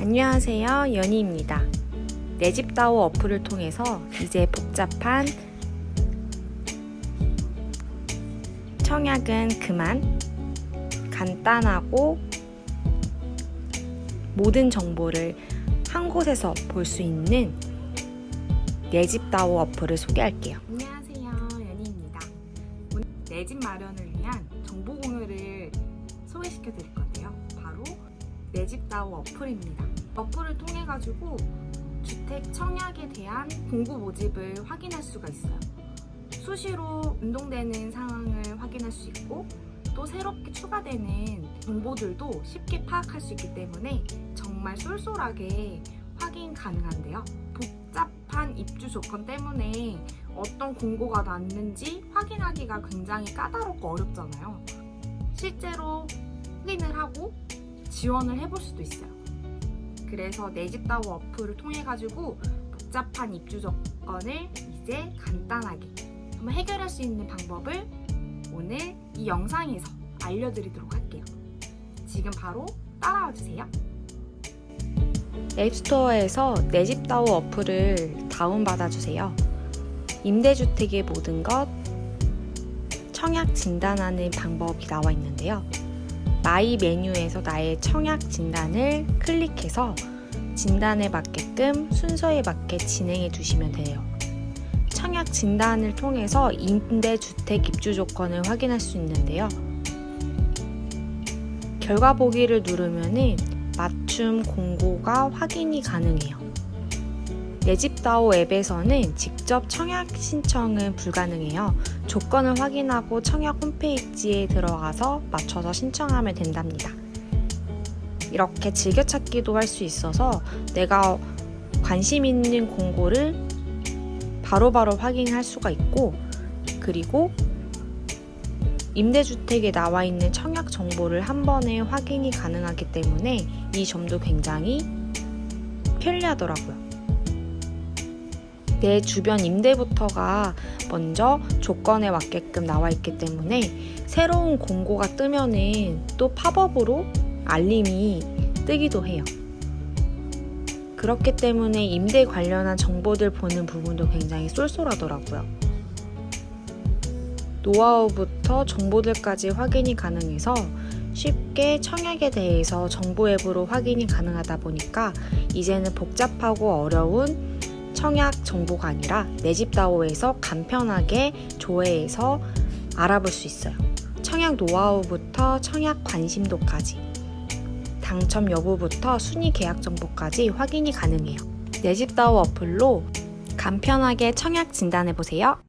안녕하세요. 연희입니다. 내집다오 어플을 통해서 이제 복잡한 청약은 그만 간단하고 모든 정보를 한 곳에서 볼 수 있는 내집다오 어플을 소개할게요. 안녕하세요. 연희입니다. 오늘 내 집 마련을 위한 정보 공유를 소개시켜 드릴 건데요. 바로 내집다오 어플입니다. 어플을 통해 가지고 주택 청약에 대한 공고 모집을 확인할 수가 있어요. 수시로 운동되는 상황을 확인할 수 있고 또 새롭게 추가되는 정보들도 쉽게 파악할 수 있기 때문에 정말 쏠쏠하게 확인 가능한데요. 복잡한 입주 조건 때문에 어떤 공고가 났는지 확인하기가 굉장히 까다롭고 어렵잖아요. 실제로 확인을 하고 지원을 해볼 수도 있어요. 그래서 내집다오 어플을 통해 가지고 복잡한 입주 조건을 이제 간단하게 한번 해결할 수 있는 방법을 오늘 이 영상에서 알려드리도록 할게요. 지금 바로 따라와 주세요. 앱스토어에서 내집다오 어플을 다운받아 주세요. 임대주택의 모든 것 청약 진단하는 방법이 나와 있는데요. 마이 메뉴에서 나의 청약 진단을 클릭해서 진단에 맞게끔 순서에 맞게 진행해 주시면 돼요. 청약 진단을 통해서 임대주택 입주 조건을 확인할 수 있는데요. 결과 보기를 누르면은 맞춤 공고가 확인이 가능해요. 내집다오 앱에서는 직접 청약 신청은 불가능해요. 조건을 확인하고 청약 홈페이지에 들어가서 맞춰서 신청하면 된답니다. 이렇게 즐겨찾기도 할 수 있어서 내가 관심 있는 공고를 바로바로 확인할 수가 있고 그리고 임대주택에 나와 있는 청약 정보를 한 번에 확인이 가능하기 때문에 이 점도 굉장히 편리하더라고요. 내 주변 임대부터가 먼저 조건에 맞게끔 나와 있기 때문에 새로운 공고가 뜨면은 또 팝업으로 알림이 뜨기도 해요. 그렇기 때문에 임대 관련한 정보들 보는 부분도 굉장히 쏠쏠하더라고요. 노하우부터 정보들까지 확인이 가능해서 쉽게 청약에 대해서 정보 앱으로 확인이 가능하다 보니까 이제는 복잡하고 어려운 청약 정보가 아니라 내집다오에서 간편하게 조회해서 알아볼 수 있어요. 청약 노하우부터 청약 관심도까지 당첨 여부부터 순위 계약 정보까지 확인이 가능해요. 내집다오 어플로 간편하게 청약 진단해 보세요.